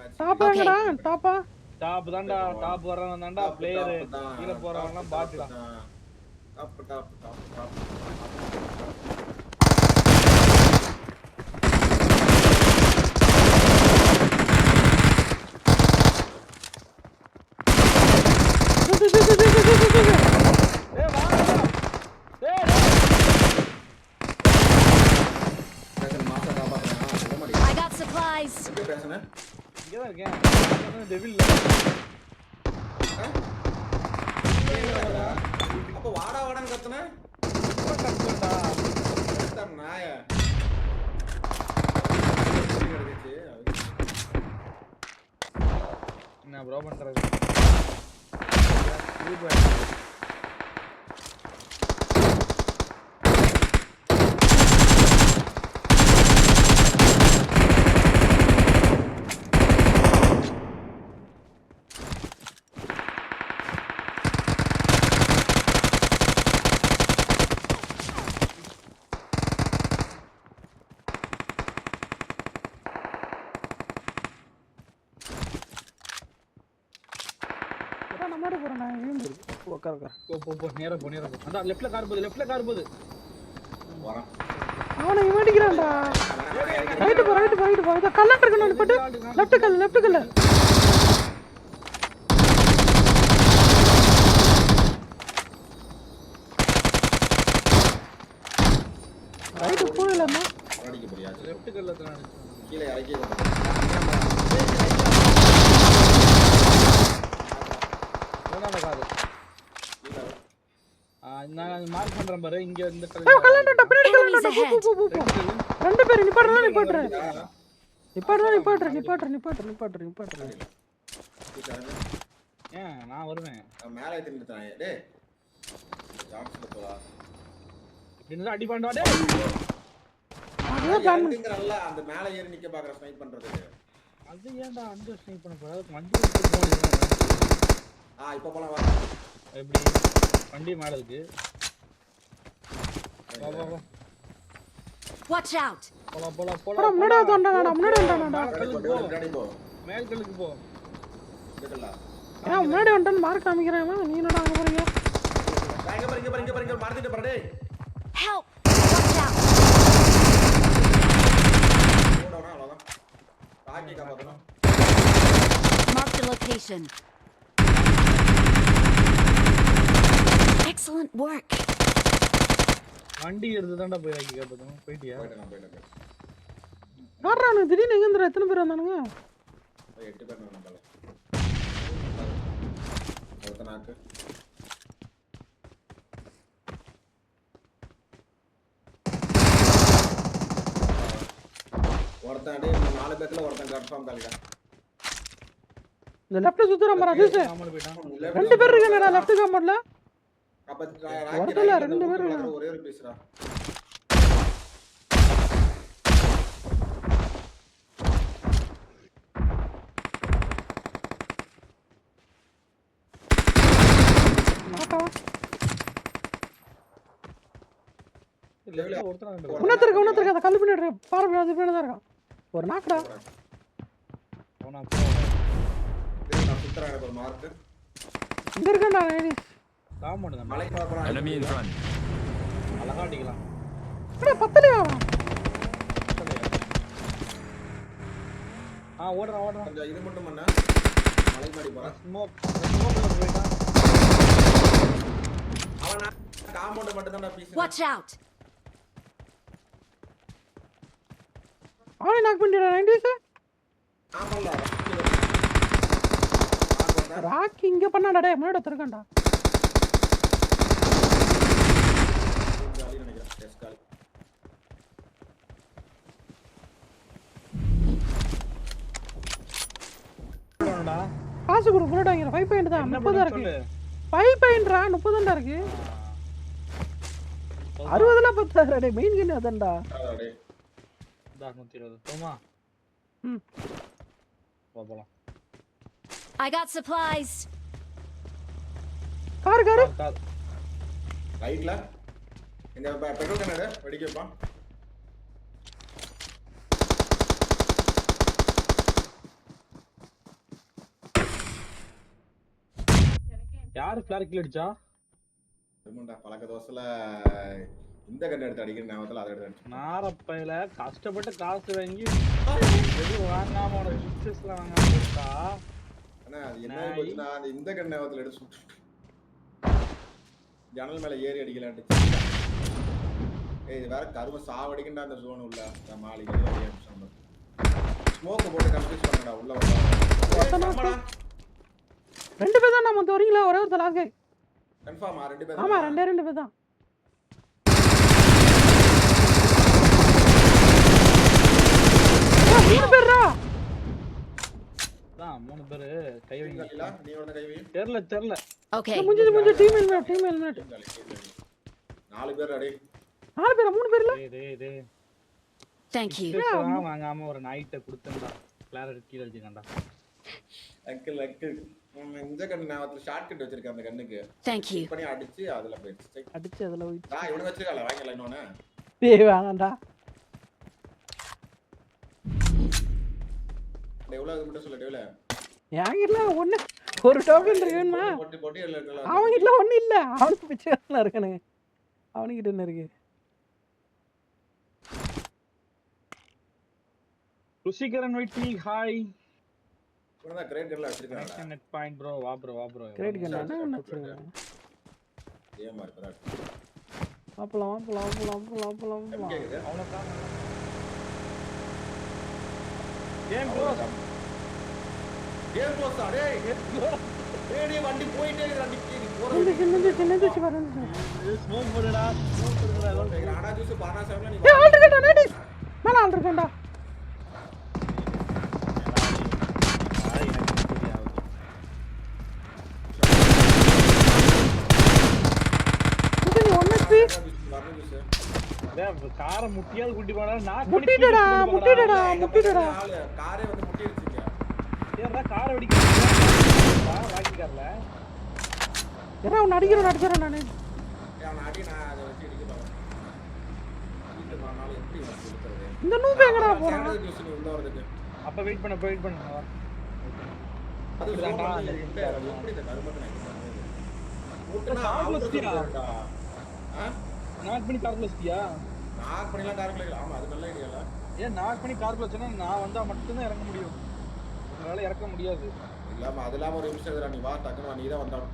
Match top எங்கடா டாப்பா top தான்டா. டாப் வர்றவன் தான்டா. பிளேயர் கீழ போறவன்லாம் பாட்டுடா top top top top I got supplies. இங்க தான் இருக்கேன் டெவில் அப்ப வாடா வாடான்னு கத்துன? கஷ்டம்டா கத்துற நாய? கிடைச்சு என்ன ப்ரோ பண்றது நம்மளோட போறேன் நான் விழுந்து உட்கார உட்கார போ போ போ நேரா போ நேரா போ. அதான் லெஃப்ட்ல கார் போகுது லெஃப்ட்ல கார் போகுது. வரான். அவனை இவன் அடிக்கிறான்டா. ரைட்டு போ ரைட்டு போ ரைட்டு போ. இதை கல்லாட்டு இருக்கணும் பட்டு லெஃப்ட் கல் லெஃப்ட் கல் ரைட்டு போயிடலாமா அடிக்க முடியாது லெஃப்ட் கல்ல தான் கீழே இறக்கி மூணாவது கார் நான் மார்க் பண்றேன் பாரு. இங்க இந்த கல்லாண்டா பின்னாடி கல்லாண்டா. போ போ போ போ. ரெண்டு பேரும். நிப்பாடுறா நிப்பாட்டுற நிப்பாடுறா நிப்பாட்டுற நிப்பாட்டுற நிப்பாட்டுற நிப்பாட்டுற நிப்பாட்டுற ஏன் நான் வருவேன். மேலே தின்னுட்டான் டேய். ஜாப்ஸ்ல போடா. இப்படின்னு அடி பண்ணா டேய். அதுதான் பிளான் அந்த மேலே ஏறி நிக்க பாக்குற ஸ்னைப் பண்றதுக்கு அது ஏன்டா அந்த ஸ்னைப் பண்ண போற? அதுக்கு வண்டி எடுத்து ஆ இப்போ போலாம் வா. எப்படி? வண்டி மேல இருக்கு. வா வா வா. Watch out. போலாம் போலாம் போடா முன்னாடி வந்தாடா முன்னாடி போ. மேல் கல்லுக்கு போ. ஏன் முன்னாடி வந்துட்டு மார்க் காமிக்கிறேன். நீ என்னடா அங்க போறீங்க? இங்க பாரு இங்க பாரு இங்க பாரு டேய். Help. Watch out. போடா அவ்வளவுதான். ராக்கி காப்பாத்தணும். Mark the location. Excellent work. வண்டி எடுத்து தான்டா போய் ஆக்கி காப்பதும் போயிட்டியா? அவனுக்கு திடீர்னு எங்க இருந்தா எத்தனை பேர் வந்தானுங்க? எட்டு பேர் நம்பல ஒருத்த நாக்கு. ஒருத்தன் இந்த நாலு பேத்துல ஒருத்தன் கன்ஃபார்ம் காலிடா இந்த லெஃப்ட் சுத்துறான் பாரு அதிர்ஷ்ட நாமளும் போயிட்டான். ரெண்டு பேர் இருக்காங்கடா லெஃப்ட் காம்பவுண்ட்ல அப்ப ரெண்டு பேர் இருக்காங்க. ஒரே ஒரு பேசுறா நாக்காவா லெஃப்ட்ல ஒருத்தன் ரெண்டு பேர் உன்னத்து இருக்க உன்னத்து இருக்க. அந்த கல்லு பின்னாடி. பாரு அது பின்னாடி தான் இருக்கான். ஒரு நாக்குடா. இங்க இருக்கான்டா காம்பவுண்ட் தான் மலைக்கு போறேன் Enemy in front. அழகா அடிக்கலாம். அடே பத்தலையா? ஆ ஓடுறான் ஓடுறான் கொஞ்சம் இது மட்டும் பண்ண. மலைக்கு மாடி போறேன் ஸ்மோக் ஸ்மோக்ல போயிட்டான். அவன்? காம்பவுண்ட் மட்டும் தான் பீஸ். Watch out. அவனை நாக் பண்ணிடுறா ராக்கி இங்க பண்ணாடா டே முன்னாடி ஒருத்தன் இருக்கான்டா ஜாலி நினைக்கிறேன் எஸ் காலி போறான்டா. காசு கொடு புல்லட் வாங்கிற ஃபைவ் பாயிண்ட் தான். என்ன முப்பது தான் பண்ணு இருக்கு. ஃபைவ் பாயிண்ட்ரா முப்பது தான்டா இருக்கு? அறுபதுல பத்தாயிரம் டே மெயின் கண்ணு அதான்டா. நூத்தி இருபது. போமா? ம். போ போலாம். I got supplies. Car car. ரைட்ல இந்த பெ- பெட்ரோல் கண்ணாடு வெடிக்க யாரு ஃபிளார் கில் அடிச்சா? ஆமாண்டா பழக்க தோசைல இந்த கண்ணு எடுத்து அடிக்கிற ஞாபகத்துல அதை எடுத்து அடிச்சு நாரப்பையில கஷ்டப்பட்டு காசு வாங்கி எதுவும் வாங்காம உனக்கு பிக்சர்ஸ்லாம் வாங்காம இருக்கா? ஆனா அது என்ன. போச்சுன்னா அந்த இந்த கண்ணு ஞாபகத்துல எடுத்து சுட்டு ஜன்னல் மேல ஏறி அடிக்கலான்ட்டு. ஏய் இது வேற கரும சாவடிக்கண்டா அந்த ஜோன் உள்ள. அந்த மாளிகை ஸ்மோக் போட்டு கன்ஃபியூஸ் பண்ணடா உள்ள வந்தா ரெண்டு பேர் தான் நம்ம வரீங்களா ஒரே ஒரு கன்ஃபார்மா ரெண்டு பேரும் ஆமா ரெண்டே ரெண்டு பேர் தான். மூணு பேர்ரா? தான் மூணு பேரு கை வைங்க. இல்ல நீ வந்து கை வை. தெரியல தெரியல Okay. முடிஞ்சது முடிஞ்சது டீம் ஹெல்மெட் டீம் ஹெல்மெட் நாலு பேர் அடி நாலு பேரா? மூணு பேர்ல? டேய் டேய் டேய். You. பிக்சர்ஸ்லாம் வாங்காம ஒரு நைட்டை கொடுத்தேன்டா. ஃபிளார் கீழே வச்சுக்கண்டா அங்கிள் அங்கிள் இந்த கண்ணு ஞாபகத்துல ஷார்ட் கட் வச்சிருக்கேன் அந்த கண்ணுக்கு. Thank you. பண்ணி அடிச்சு அதுல போயிடுச்சு அடிச்சு அதுல போயிட்டு நான் இவனுக்கு வச்சிருக்கல வாங்கல இன்னொன்னு. ஏய் வேணாம்டா. எவ்வளவு மட்டும் சொல்லு எவ்வளவு என்கிட்ட ஒண்ணு. ஒரு டோக்கன் இருக்குன்னா போட்டி போட்டி இல்ல ஒண்ணு இல்ல. அவனுக்கு பிச்சை தான் இருக்கானுங்க அவனுக்கிட்ட என்ன இருக்கு. ருசிகரன் வைட்டி ஹாய் இவனதான் கிரேட் நெட் பாயிண்ட் ப்ரோ வா ப்ரோ வா ப்ரோ கிரேட் கண்ணா என்ன வச்சிருக்காங்க ஏமா இருக்கிறார் வாப்பலாம் வாப்பலாம் வாப்பலாம் வாப்பலாம் வாப்பலாம் வாப்பலாம் கேக்குது அவ்வளோதான் ஏன் ப்ரோ ஏன் போஸ்டா டேய் டேய் டேய் வண்டி போயிட்டே நீ போற. ஸ்மோக் போடுடா ஸ்மோக் போடுடா ஜூஸ் பானா நீ ஆள் இருக்கேன்டா ஆ, எனக்கு தெரியாது. இது நீ ஒன் ஹெச்பி வரணும் ஜூஸ் டேய், காரை முட்டியாவது குட்டி போடா நான் முட்டிட்டடா முட்டிட்டடா ஆளு? காரே வந்து முட்டிடுச்சுங்க. ஏன்டா காரை வெடிக்க ராக்கி கார்ல ஏன்னா அவன் அடிக்கிறேன் அடிச்சிடறேன் நானு. அவன அடி நான் அதை வச்சு அடிக்க பாறேன். இந்த நூபு எங்கடா போறான்? அப்ப வெயிட் பண்ண வெயிட் பண்ண. அது எப்படி இந்த கருமத்தை நான் வச்சியா? நாக் பண்ணி கார்ல வச்சிட்டியா? நாக் பண்ணிலாம் காரக்குள்ள ஆமா அது நல்ல ஐடியா இல்ல ஏன் நாக் பண்ணி கார்ல வச்சேன்னா நான் வந்தா மட்டும்தான் இறங்க முடியும். உங்களால இறக்க முடியாது. இல்லாம அது இல்லாம ஒரு நிமிஷம் இருக்குடா, நீ வா டக்குனு நீ தான் வந்தாலும்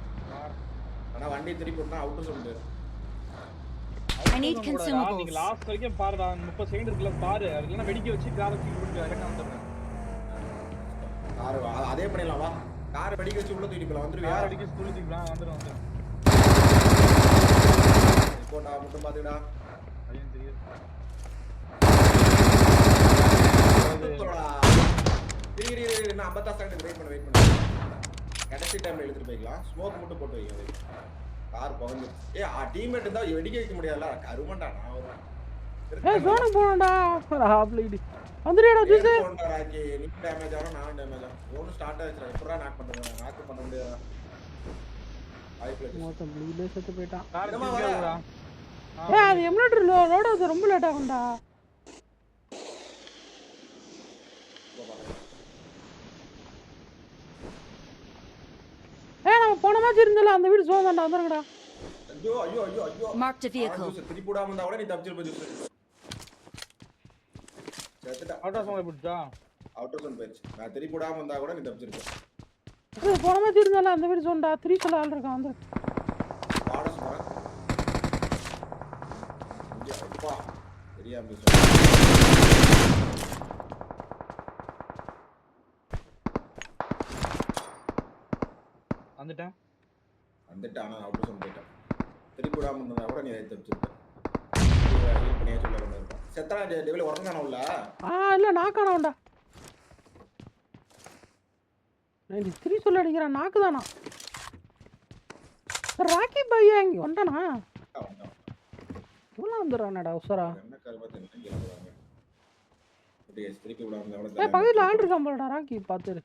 ஆனா வண்டி திருப்பி விட்டா அவுட்டர் சொல்லிட்டு I need நீங்க consumables. லாஸ்ட் வரைக்கும் பாருடா முப்பது செகண்ட் இருக்குல்ல பாரு. அது இல்லைன்னா வெடிக்க வச்சு காரை தூக்கி போட்டு இறக்க வந்துடுறேன். கார் அதே பண்ணிடலாம் வா. கார் வெடிக்க வச்சு உள்ள தூக்கிட்டு போலாம். வந்துருவியா? கார் அடிக்க துளி தூக்கிக்கலாம் வந்துடும் வந்துடும் போட்டா மட்டும் பாத்துடா நான் ஐம்பத்தா செகண்ட் வெயிட் பண்ண வெயிட் பண்ண. கடைசி டைம்ல எடுத்துட்டு போய்க்கலாம். ஸ்மோக் மட்டும் போட்டு வைங்க. கார் புகஞ்சு ஏ டீம்மேட் இருந்தா வெடிக்க வைக்க முடியாதுல்ல கருமண்டா நான் வருவேன் ஏய் ஜூஸ். ராக்கி. நீ டேமேஜ் ஆகும் நானும் டேமேஜ் ஆகும் ஒன்றும் ஸ்டார்ட் ஆயிடுச்சு எப்படா நாக் பண்றது? நாக் பண்ண முடியாது? வாய்ப்பு மொத்தம் ப்ளீலே செத்து போயிட்டான். ஏய் அது எம்லெட்டர் லோ லோட் ஆகுது ரொம்ப லேட் ஆகும்டா. ஏய் நம்ம போன மேட்ச் இருந்தல அந்த வீடு சோம் தான்டா வந்துருங்கடா. ஐயோ ஐயோ ஐயோ ஐயோ. Marked a vehicle. திருப்பி விடாம இருந்தா கூட நீ தப்பிச்சிருப்ப ஜூஸ் செத்துட்டா ஆட்டோ சோலை பிடிச்சா அவுட்டர் சோன் போயிடுச்சு. நான் திருப்பி விடாம இருந்தா கூட நீ தப்பிச்சிருப்ப. ஏய் போன மேட்ச் இருந்தால அந்த வீடு சோம்டா த்ரீ சொல்ல ஆள் இருக்கான் வந்து பாட சொல்றேன் இங்க, அப்பா தெரியாம பேசுறேன். வந்துட்டேன். வந்துட்டு ஆனா அவுட்டர் சோன் போயிட்டேன். திருப்பி விடாம இருந்தா கூட நீ பண்ணியே சொல்ல செத்தனா உள்ள ஆ இல்ல நான் காணோம்டா. நைன்டி த்ரீ சொல்ல அடிக்கிறான். நாக்கு தானா? ராக்கி பையா இங்க வந்தானா? வந்தான். இவ்வளோ வந்துடுறானடா உசரா திருப்பி விடாம பக்கத்தில் ஆள் இருக்கான் போலடா ராக்கி பார்த்துரு.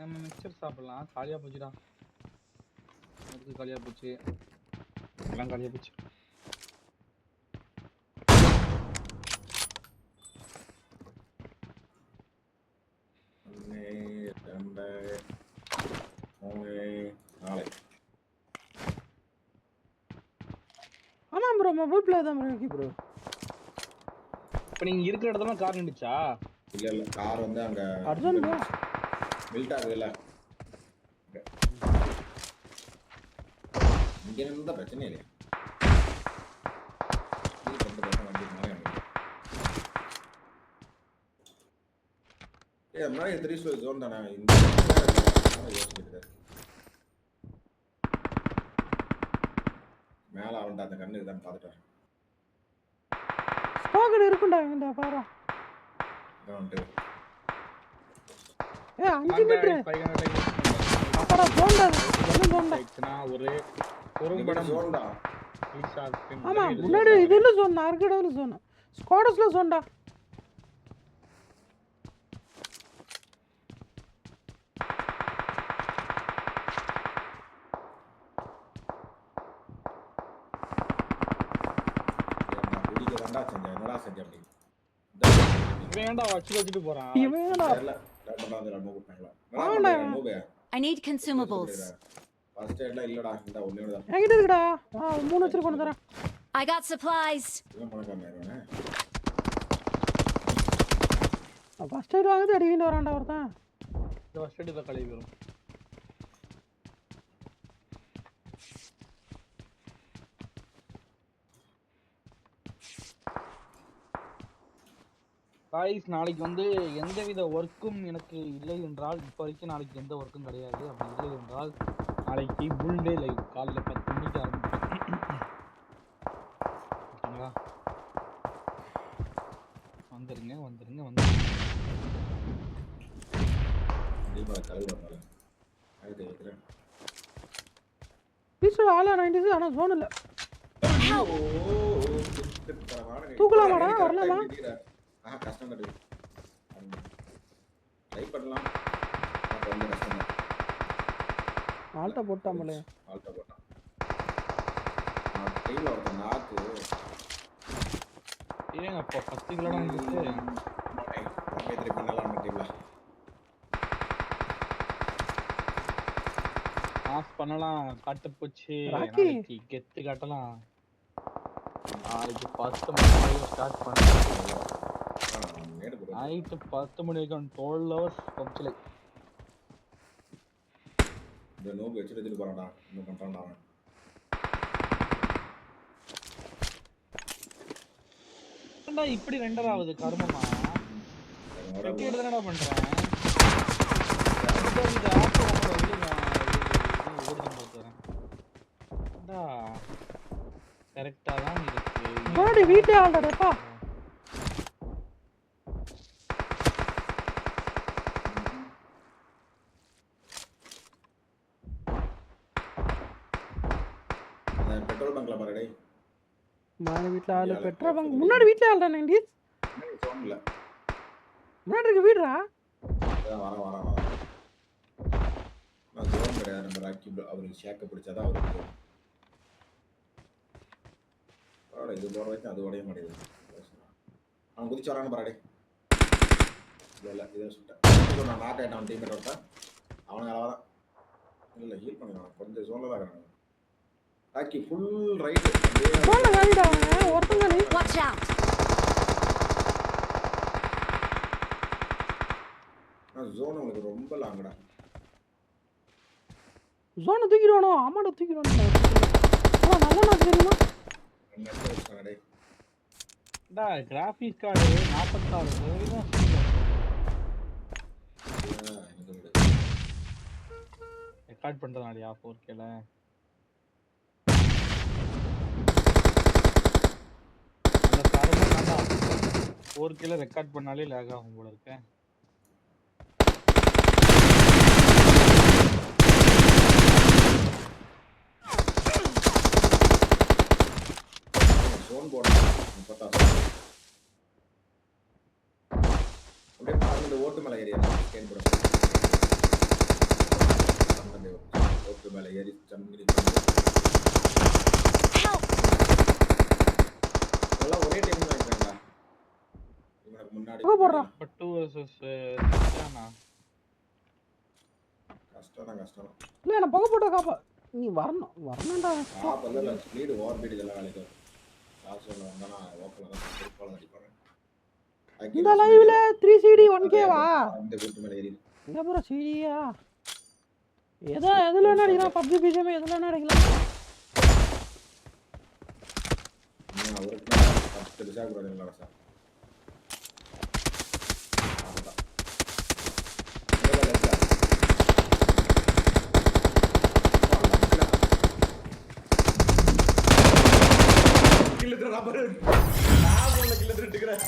நம்ம மிக்சர் சாப்பிடலாம். காலியாக போச்சுடா. முறுக்கு காலியாக போச்சு. எல்லாம் காலியாக போச்சு. ரெண்டு மூணு ஆமாம் ப்ரோ மொபைல் பிளே தான் ப்ரோ ப்ரோ இப்போ நீங்கள் இருக்கிற இடத்துல கார் நின்றுச்சா இல்லை இல்லை கார் வந்து அங்கே அர்ஜுன் ப்ரோ பில்ட் ஆகுதுல்ல இங்க இருந்தா பிரச்சனை இல்லையா. ஏய் முன்னாடி த்ரீ ஸ்டோரி ஜோன் தானே இந்த இருக்காரு. மேல அவன்கிட்ட அந்த கண்ணு தான் பார்த்துட்டாரு ஸ்டாக் இருக்குண்டா என்கிட்ட பாரு ஏ ஒரு. ஆமா முன்னாடி இதுல ஜோன் அர்கடவுல ஜோன் ஸ்குவாடஸ்ல செஞ்சேன் என்னடா செஞ்சேன் அப்படி? இவன் ஏன்டா வச்சு வச்சுட்டு போறான்? இவன்டா தெரியல ட்ரை பண்ணாத ரெமூவ் பண்ணாங்களா ஆமாடா. Remove I need consumables. First எய்ட்ல இல்லடா இந்த ஒண்ணே தான் என்கிட்ட இருக்குடா. ஆ, மூணு வச்சிரு கொண்டு தரேன் I got supplies. இவன் பணக்காரன் ஆயிடுவானே. ஃபர்ஸ்ட் எய்ட் வாங்குது அடிக்கிட்டு வரான்டா ஒருத்தன். இந்த ஃபர்ஸ்ட் எய்ட் கழுவி வரும் காய்ஸ் நாளைக்கு வந்து எந்தவித ஒர்க்கும் எனக்கு இல்லை என்றால் இப்போ வரைக்கும் நாளைக்கு எந்த ஒர்க்கும் கிடையாது அப்படி இல்லை என்றால் நாளைக்கு ஃபுல் டே லைவ் காலைல பத்து மணிக்கு ஆரம்பிக்கும் ஓகேங்களா வந்துருங்க வந்துருங்க பீஸ் ஆளா நைன்டிஸ் ஆனால் ஜோன் இல்லை தூக்கலாமாடா? வரலாமா? ஆ கஷ்டம் தான் ட்ரை பண்ணலாம். கொஞ்சம் கஷ்டம் தான் ஆல்ட்டா போட்டாமலே ஆல்ட்டா போட்டான். கையில் ஒருத்தன் நாக்கு ஏங்க அப்போ பத்து கிலோ திருப்பி பண்ணலாம் டீம்ல பாஸ் பண்ணலாம். காட்டு போச்சு. நாளைக்கு கெத்து காட்டலாம். நாளைக்கு பத்து மணி ஸ்டார்ட் பண்ணலாம். நைட்டு பத்து மணி வரைக்கும் டுவெல் ஹவர்ஸ் பப்ஜில் இந்த நோக்கு வச்சுட்டு எடுத்துட்டு போறான்டா. இன்னும் பண்றான்டா அவன். ஏன்டா இப்படி ரெண்டர் ஆகுது கர்மமா வெட்டி எடுத்து பண்றேன்? இது வந்து நான் இது ஓடுதான் பார்த்துறேன் கரெக்டா தான் இருக்கு. முன்னாடி வீட்டே ஆள்டாடப்பா அந்த பெட்ரோல் பங்க்ல பாரு டேய். முன்னாடி வீட்டில் ஆளு பெட்ரோல் பங்க் முன்னாடி வீட்டில் ஆள்டா நைன்டிஸ் சவுண்ட் இல்ல முன்னாடி இருக்க வீடுடா. அதான் வரேன் வரேன் வரேன். நான் ஜோன் கிடையாது நம்ம ராக்கி அவருக்கு ஷேக்க பிடிச்சாதான் அவருக்கு பரவாயில்ல இது போற வரைக்கும் அது உடைய மாட்டேங்குது. அவன் குதிச்சு வரான்னு பாரு டேய். இல்ல இல்ல இதை சுட்டேன். நான் நாக் ஆயிட்டான் டீம்மேட் ஒருத்தன் அவனுக்கு அளவா தான் இல்ல ஹீல் பண்ணிடுவான். கொஞ்சம் ஜோன்ல தான் இருக்காங்க ராக்கி ஃபுல் ரைட் ஜோனில் காமிடா அவன் ஒருத்தங்க நீ Watch out. ஜோன் உங்களுக்கு ரொம்ப லாங்கடா ஜோனை தூக்கிடுவானோ? ஆமாடா தூக்கிடுவானோ? ஆனால் நல்லா நான் தெரியுமா டா கிராஃபிக்ஸ் கார்டு நாற்பத்தாறு சதவீதம். ரெக்கார்ட் பண்றதுனாலயா ஃபோர் கேல ஃபோர் கேல ரெக்கார்ட் பண்ணாலே லேக் ஆகும் போல இருக்கேன் போடணும். முப்பத்தாறு அப்படியே பாருங்க இந்த ஓட்டு மேலே ஏறி ஸ்கேன் ஓட்டு மேலே ஏறி. எல்லாம் ஒரே டைம் வாங்கிக்கிறேன்டா இவனுக்கு முன்னாடி. போடுறான்? பட் டூ வர்சஸ் கஷ்டம் தான் கஷ்டம். தான் இல்லை நான் புகை போட்ட காப்பா. நீ வரணும். வரணும்டா. ஆப் வந்து ஸ்பீடு ஓவர் பீடு இதெல்லாம் வேலைக்கு வரும். நான் லோக்கலில் தான் திருப்பாலம் அடிப்பாங்க இந்த லைவ்ல த்ரீ சிடி ஒன் கேவா இந்த கூட்டு மேலே ஏறி இந்த ப்ரோ சிடியா ஏதோ எதுல வேணா அடிக்கலாம்? பப்ஜி பிஜிஎம் எதுல வேணா அடிக்கலாம்? இன்னும் அவருக்கு லாஸ்ட்டு பிசாக்கூடாது எங்களோட சார் கில்லத்துல ரப்பர் நான் கில்லத்துல எடுக்கிறேன்